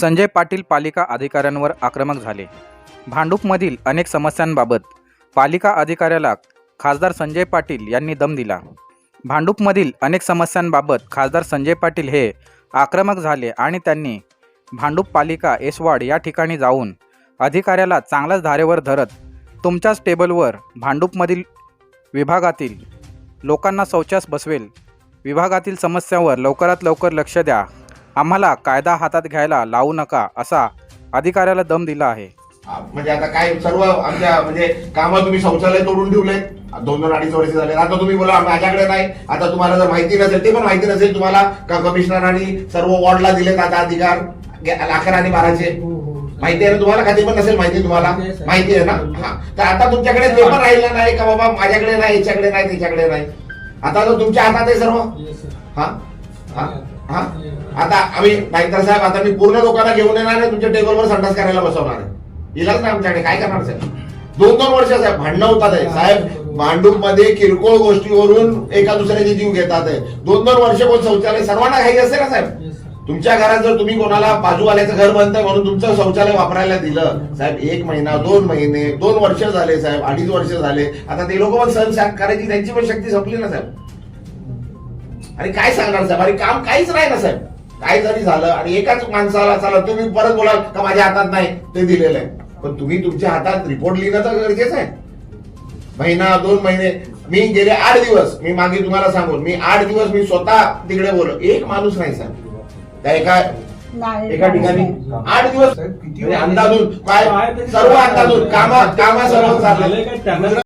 संजय पाटील पालिका अधिकाऱ्यांवर आक्रमक झाले. भांडूपमधील अनेक समस्यांबाबत पालिका अधिकाऱ्याला खासदार संजय पाटील यांनी दम दिला. भांडूपमधील अनेक समस्यांबाबत खासदार संजय पाटील हे आक्रमक झाले आणि त्यांनी भांडूप पालिका एसवाड या ठिकाणी जाऊन अधिकाऱ्याला चांगलाच धारेवर धरत तुमच्याच टेबलवर भांडूपमधील विभागातील लोकांना शौचास बसवेल. विभागातील समस्यांवर लवकरात लवकर लक्ष द्या. आम्हाला कायदा हातात घ्यायला लावू नका असा अधिकाऱ्याला दम दिला आहे. म्हणजे आता काय सर्व आमच्या म्हणजे कामं तुम्ही शौचालय तोडून ठेवले दोन दोन अडीच वर्ष झाले. आता तुम्ही बोला माझ्याकडे नाही. आता तुम्हाला जर माहिती नसेल ते पण माहिती नसेल तुम्हाला. का कमिशनरांनी सर्व वॉर्डला दिलेत आता अधिकार? अकरा आणि बाराचे माहिती आहे ना तुम्हाला? का पण नसेल माहिती तुम्हाला? माहिती आहे ना? हा. तर आता तुमच्याकडे ते पण राहिलं नाही का बाबा? माझ्याकडे नाही याच्याकडे नाही त्याच्याकडे नाही. आता तुमच्या हातात आहे सर्व. हा? हा? हा? आता आम्ही नाईतर साहेब आता मी पूर्ण लोकांना घेऊन येणार आहे तुमच्या टेबलवर संडास करायला बसवणार आहे. इलाज नाही आमच्याकडे काय करणार साहेब? दोन दोन वर्ष साहेब भांडणं होतात आहे. साहेब भांडूपमध्ये किरकोळ गोष्टीवरून एका दुसऱ्याचे जीव घेतात आहे. दोन दोन वर्ष कोण शौचालय सर्वांना घाई असते ना साहेब? तुमच्या घरात जर तुम्ही कोणाला बाजूवाल्याचं घर बनतंय म्हणून तुमचं शौचालय वापरायला दिलं साहेब एक महिना दोन महिने दोन वर्ष झाले साहेब अडीच वर्ष झाले. आता ते लोक पण सहन करायची त्यांची पण शक्ती संपली ना साहेब. आणि काय सांगणार साहेब? आणि काम काहीच नाही ना साहेब. काय जरी झालं आणि एकाच माणसाला चला तुम्ही परत बोलाल का माझ्या हातात नाही? ते दिलेलं आहे. पण तुम्ही तुमच्या हातात रिपोर्ट लिहिणं तर गरजेचं आहे. महिना दोन महिने. मी गेले आठ दिवस. मी मागे तुम्हाला सांगून मी आठ दिवस मी स्वतः तिकडे बोललो. एक माणूस नाही साहेब. त्या एका एका ठिकाणी आठ दिवस म्हणजे अंदाजून काय सर्व अंदाजून कामा कामा सर्व चाललंय.